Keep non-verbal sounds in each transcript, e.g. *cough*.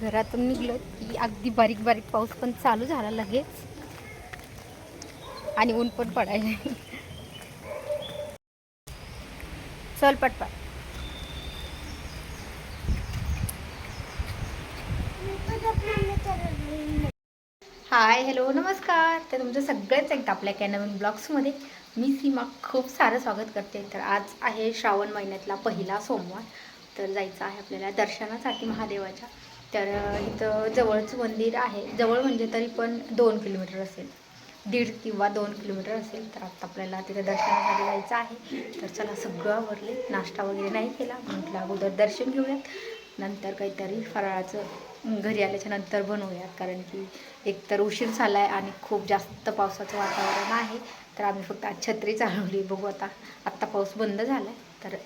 घरातून निघलो की अगदी बारीक बारीक पाऊस पण चालू झाला लगेच. आणि ऊन पण पडायला चल पटपट. हाय हॅलो नमस्कार. तर तुमचं सगळेच एकदा आपल्या काय नवीन ब्लॉग्समध्ये मी सीमा खूप सारं स्वागत करते. तर आज आहे श्रावण महिन्यातला पहिला सोमवार. तर जायचं आहे आपल्याला दर्शनासाठी महादेवाच्या तर इथं जवळच मंदिर आहे. जवळ म्हणजे तरी पण दोन किलोमीटर असेल. दीड किंवा दोन किलोमीटर असेल तर आता आपल्याला तिथे दर्शनासाठी जायचं आहे. तर चला सगळं आवरले. नाश्ता वगैरे नाही केला. म्हटलं अगोदर दर्शन घेऊयात. नंतर काहीतरी फराळाचं घरी आल्याच्यानंतर बनवूयात. कारण की एकतर उशीर झाला आहे आणि खूप जास्त पावसाचं वातावरण आहे. तर आम्ही फक्त आज छत्री चालवली. बघू आता आत्ता पाऊस बंद झाला आहे तर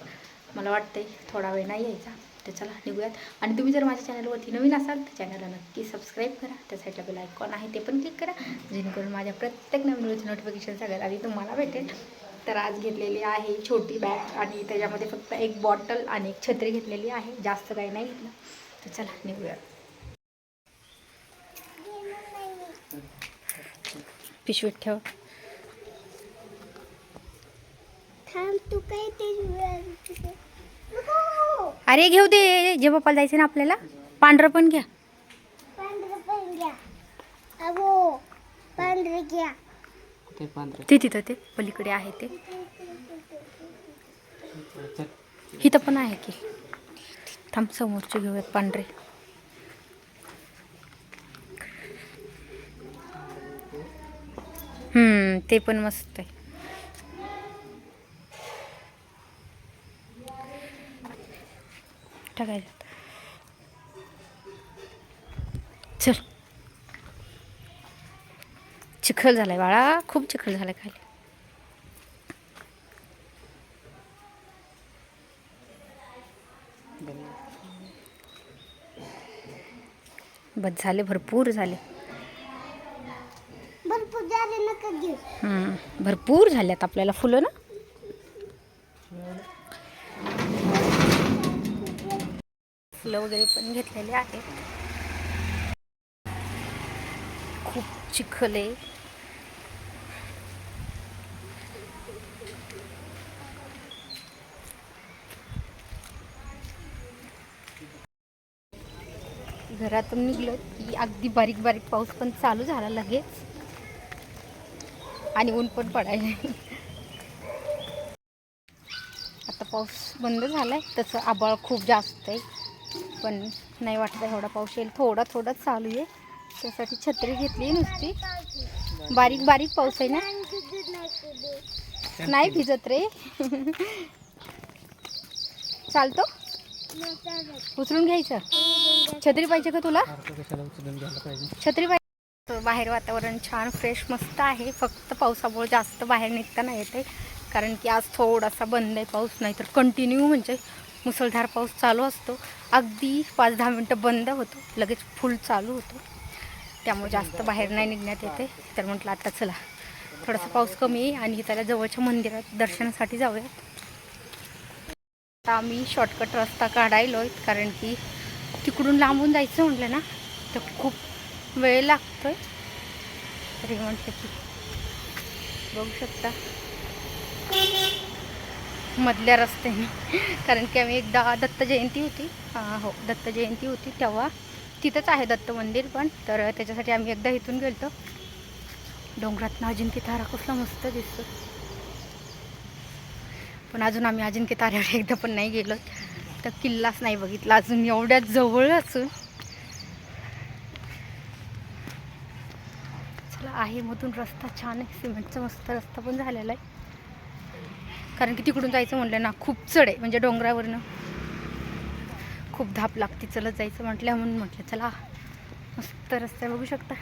मला वाटतंय थोडा वेळ नाही यायचा. तर चला निघूयात. आणि तुम्ही जर माझ्या चॅनलवरती नवीन असाल तर चॅनलला नक्की सबस्क्राईब करा. त्या साईडला बेल आयकॉन आहे ते पण क्लिक करा. जेणेकरून माझ्या प्रत्येक नवीन व्हिडिओचं नोटिफिकेशन सगळ्यात आधी तुम्हाला भेटेल. तर आज घेतलेली आहे छोटी बॅग आणि त्याच्यामध्ये फक्त एक बॉटल आणि एक छत्री घेतलेली आहे. जास्त काही नाही घेतलं. तर चला निघूयात. पिशवीत ठेव. थांब तू काय ते अरे घेऊ दे जे बाप्पाला जायचं ना आपल्याला. पांढरं पण घ्या. पांढरं पण घ्या. पांढरं घ्या. ते पांढरे? ते तिथं ते पलीकडे आहे ते. इथं पण आहे की. थांब समोरचे घेऊयात पांढरे. हम्म ते पण मस्त आहे. टाकायचं चल. चिखल झालाय बाळा खूप चिखल झालाय खाली. बस झाले भरपूर झाले. भरपूर झाले हम्म, भरपूर झाल्यात आपल्याला फुलं ना? फुलं वगैरे पण घेतलेले आहेत. खूप चिखल आहे. घरातून निघलं की अगदी बारीक बारीक पाऊस पण चालू झाला लगेच. आणि ऊन पण पडायला आता पाऊस बंद झालाय तसं आबाळ खूप जास्त आहे. पण नाही वाटत एवढा पाऊस येईल. थोडा थोडा चालू आहे. त्यासाठी छत्री घेतली नुसती. बारीक बारीक पाऊस आहे ना? नाही भिजत रे. चालतो? उचलून घ्यायचं? छत्री पाहिजे का तुला? छत्री पाहिजे. बाहेर वातावरण छान फ्रेश मस्त आहे. फक्त पावसामुळे जास्त बाहेर निघता नाही येते कारण की आज थोडासा बंद आहे पाऊस नाही तर कंटिन्यू म्हणजे मुसळधार पाऊस चालू असतो. अगदी पाच दहा मिनटं बंद होतो. लगेच फुल चालू होतो. त्यामुळे जास्त बाहेर नाही निघण्यात येते. तर म्हटलं आता चला. थोडासा पाऊस कमी आहे आणि त्याला जवळच्या मंदिरात दर्शनासाठी जाऊयात आता आम्ही शॉर्टकट रस्ता काढायलो आहे. कारण की तिकडून लांबून जायचं म्हटलं ना तर खूप वेळ लागतोय. तरी म्हटलं की बघू शकता. मधल्या रस्त्याने. कारण की आम्ही एकदा दत्त जयंती होती. हो दत्त जयंती होती तेव्हा. तिथंच आहे दत्त मंदिर पण. तर त्याच्यासाठी आम्ही एकदा इथून गेलो डोंगरातनं अजिंक्य तारा कसला मस्त दिसतो. पण अजून आम्ही अजिंक्य ताऱ्यावर एकदा पण नाही गेलो. तर किल्लाच नाही बघितला अजून. एवढ्या जवळ असून. चला आहे मधून रस्ता छान आहे. सिमेंटचा मस्त रस्ता पण झालेला आहे. कारण की तिकडून जायचं म्हटलं ना खूप चढ आहे. म्हणजे डोंगरावरनं खूप धाप लागते चलत जायचं म्हटलं म्हणून म्हटलं चला मस्त रस्ता आहे, बघू शकता.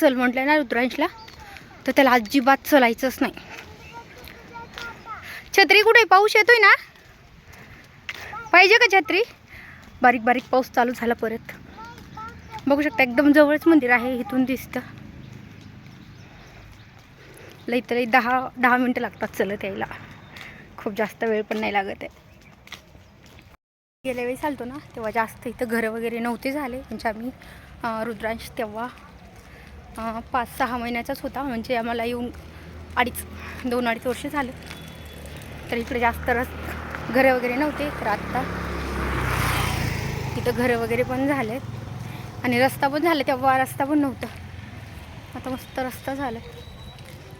चल म्हटलं ना रुद्रांशला तर त्याला अजिबात चलायचंच नाही. छत्री कुठे पाऊस येतोय ना? पाहिजे का छत्री? बारीक बारीक पाऊस चालू झाला परत. बघू शकता एकदम जवळच मंदिर आहे इथून दिसतं. लई तर दहा दहा मिनटं लागतात चलत यायला. खूप जास्त वेळ पण नाही लागत आहे. गेल्या वेळेस आलतो ना तेव्हा जास्त इथं घरं वगैरे नव्हते झाले. म्हणजे आम्ही रुद्रांश तेव्हा पाच सहा महिन्याचाच होता. म्हणजे आम्हाला येऊन अडीच दोन अडीच वर्ष झाले. तर इकडे जास्त रस घरं वगैरे नव्हते. तर आत्ता तिथं घरं वगैरे पण झाले आणि रस्ता पण झाला तेव्हा रस्ता पण नव्हता. आता मस्त रस्ता झाला.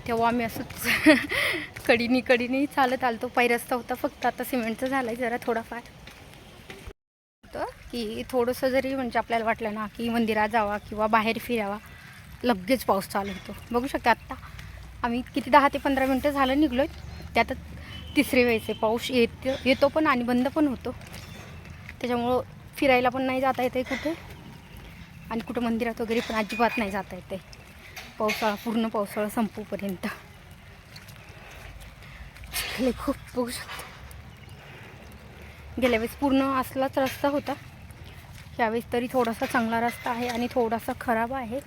तेव्हा आम्ही असंच *laughs* कडीनी कडीनी चालत आलतो. पायी रस्ता होता फक्त. आता सिमेंटचं झालं आहे जरा थोडाफार. होतं की थोडंसं जरी म्हणजे आपल्याला वाटलं ना की मंदिरात जावा किंवा बाहेर फिरावा लगेच पाऊस चालू होतो. बघू शकता आत्ता आम्ही किती दहा ते पंधरा मिनटं झालं निघलो त्यात तिसरे वेळेस आहे पाऊस येत येतो पण आणि बंद पण होतो. त्याच्यामुळं फिरायला पण नाही जाता येते कुठे. आणि कुठं मंदिरात वगैरे पण अजिबात नाही जाता येते पावसाळा पूर्ण पावसाळा संपूपर्यंत. खूप बघू शकतो. गेल्या वेळेस पूर्ण असलाच रस्ता होता. यावेळेस तरी थोडासा चांगला रस्ता आहे आणि थोडासा खराब आहे.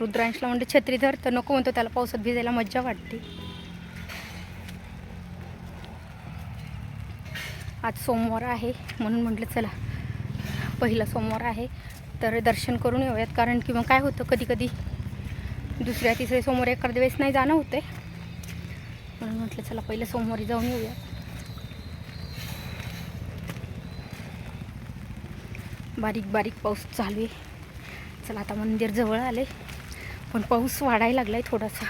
रुद्रांशला म्हणजे छत्री धर तर नको म्हणतो त्याला पावसात भिजायला मज्जा वाटते. आज सोमवार आहे म्हणून म्हटलं चला पहिला सोमवार आहे तर दर्शन करून येऊयात. कारण की मग काय होतं कधी कधी दुसऱ्या तिसऱ्या सोमवारी एखाद्या वेळेस नाही जाणं होते. म्हणून म्हटलं चला पहिलं सोमवारी जाऊन येऊया. बारीक बारीक पाऊस चालू आहे. चला आता मंदिर जवळ आले पण पाऊस वाढायला लागलाय थोडासा.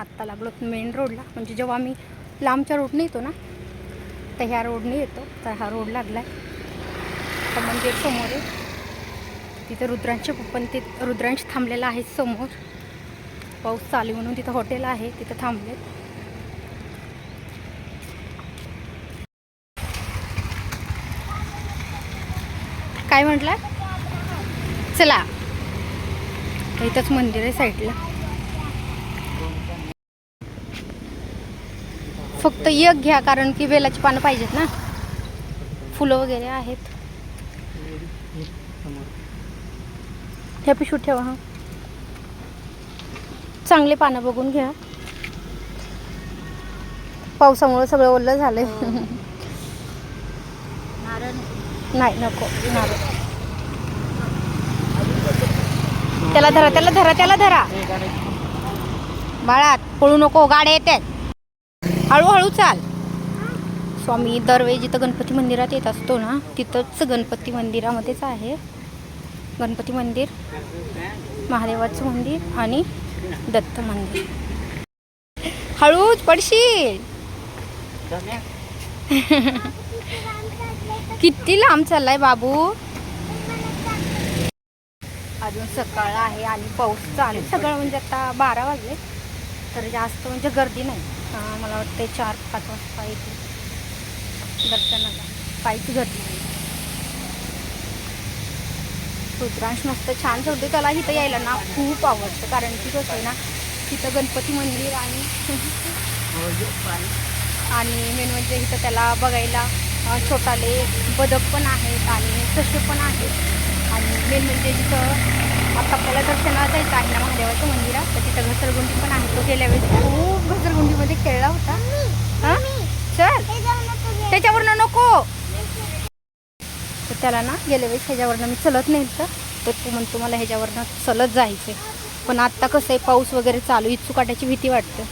आत्ता लागलो मेन रोडला म्हणजे जेव्हा आम्ही लांबच्या रोडने येतो ना तर ह्या रोडने येतो. तर हा रोड लागलाय. तर मंदिर समोर आहे. तिथं रुद्रांश पण ते रुद्रांश थांबलेला आहे समोर. पाऊस चालू आहे म्हणून तिथं हॉटेल आहे तिथं थांबले. काय म्हटलं? चला. इथंच मंदिर आहे साईडला. फक्त एक घ्या कारण की वेलाची पानं पाहिजेत ना. फुलं वगैरे आहेत. ह्या पिशवीत ठेवा हा. चांगले पानं बघून घ्या. पावसामुळे सगळं ओलं झालंय. नाही नको. नारळ. त्याला धरा त्याला धरा त्याला धरा. बाळात पळू नको गाड्या येतात हळूहळू चाल. स्वामी दरवेळी जिथं गणपती मंदिरात येत असतो ना तिथंच गणपती मंदिरामध्येच आहे. गणपती मंदिर महादेवाचं मंदिर आणि दत्त मंदिर. हळूच पडशील. किती लांब चाललाय बाबू. अजून सकाळ आहे आणि पाऊस चालू आहे. सगळं म्हणजे आता बारा वाजले. तर जास्त म्हणजे गर्दी नाही. मला वाटते चार पाच वाजता येते दर्शनाला. काहीच गर्दी नाही. रुद्रांश मस्त छान ठेवते. त्याला इथं यायला ना खूप आवडतं. कारण की कसं आहे ना तिथं गणपती मंदिर आणि आणि मेन म्हणजे इथं त्याला बघायला छोटाले बदक पण आहेत आणि ससे पण आहेत. आणि मेन म्हणजे जिथं आता आपल्याला दर्शनाला जायचं आहे ना महादेवाचं मंदिरात तर तिथं घसरगुंडी पण आहे. तो गेल्या वेळेस खूप घसरगुंडीमध्ये खेळला होता. हां? चल. नको त्याच्यावरनं नको. त्याला ना गेल्या वेळेस ह्याच्यावरनं मी चलत नाही तर तर तू म्हणतो मला ह्याच्यावरनं चलत जायचं पण आत्ता कसं आहे पाऊस वगैरे चालू इच्छू काटायची भीती वाटते.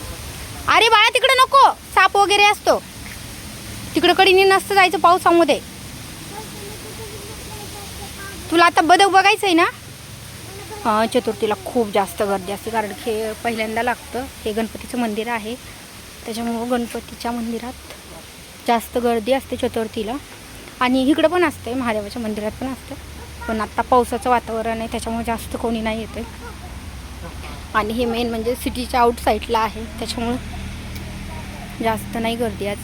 अरे बाळा तिकडे नको! साप वगैरे असतो. तिकडं कडीने नसतं जायचं पावसामध्ये. तुला आता बदक बघायचं आहे ना? हां चतुर्थीला खूप जास्त गर्दी असते कारण हे पहिल्यांदा लागतं. हे गणपतीचं मंदिर आहे. त्याच्यामुळं गणपतीच्या मंदिरात जास्त गर्दी असते चतुर्थीला. आणि इकडं पण असते महादेवाच्या मंदिरात पण असतं पण आत्ता पावसाचं वातावरण आहे त्याच्यामुळे जास्त कोणी नाही येते आणि हे मेन म्हणजे सिटीच्या आउट साईडला आहे त्याच्यामुळं जास्त नाही गर्दी आज.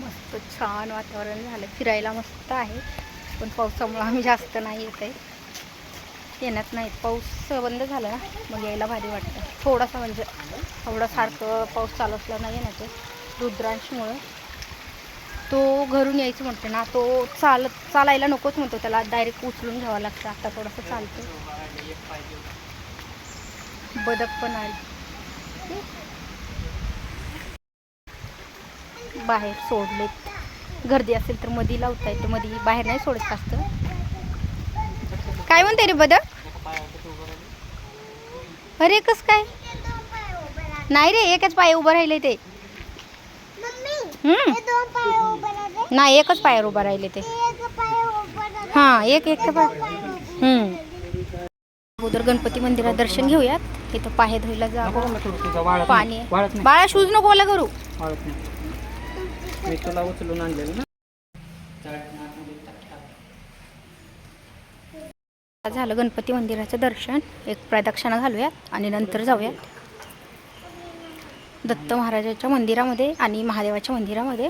मस्त छान वातावरण झालं फिरायला मस्त आहे. पण पावसामुळं आम्ही जास्त नाही येत आहे येण्यात नाहीत पाऊस बंद झाला ना मग यायला भारी वाटतं. थोडासा म्हणजे एवढा सारखं पाऊस चालू असला नाही येण्याचं. रुद्रांशमुळं तो घरून यायचं म्हणतो ना तो चालत चालायला नकोच म्हणतो त्याला. डायरेक्ट उचलून घ्यावं लागतं. आता थोडंसं चालतं बदक पण आली बाहेर सोडलेत. गर्दी असेल तर मधी लावता येते मधी बाहेर नाही सोडत जास्त. काय म्हणते रे बदक? अरे कस काय? नाही रे एकच पाय उभं राहिले ते. हम्म. हे दोन पाय उभे राहिले नाही एकच पायावर उभं राहिले ते. हां एक एक. अगोदर गणपती मंदिरात दर्शन घेऊयात. इथं पाय धुईला जा पाणी. बाळा शूज नको ओला करू. मी तुला उचलून आणलेलं ना. झालं गणपती मंदिराचं दर्शन. एक प्रदक्षिणा घालूयात आणि नंतर जाऊयात. दत्त महाराजाच्या मंदिरामध्ये आणि महादेवाच्या मंदिरामध्ये.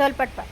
चल पटपट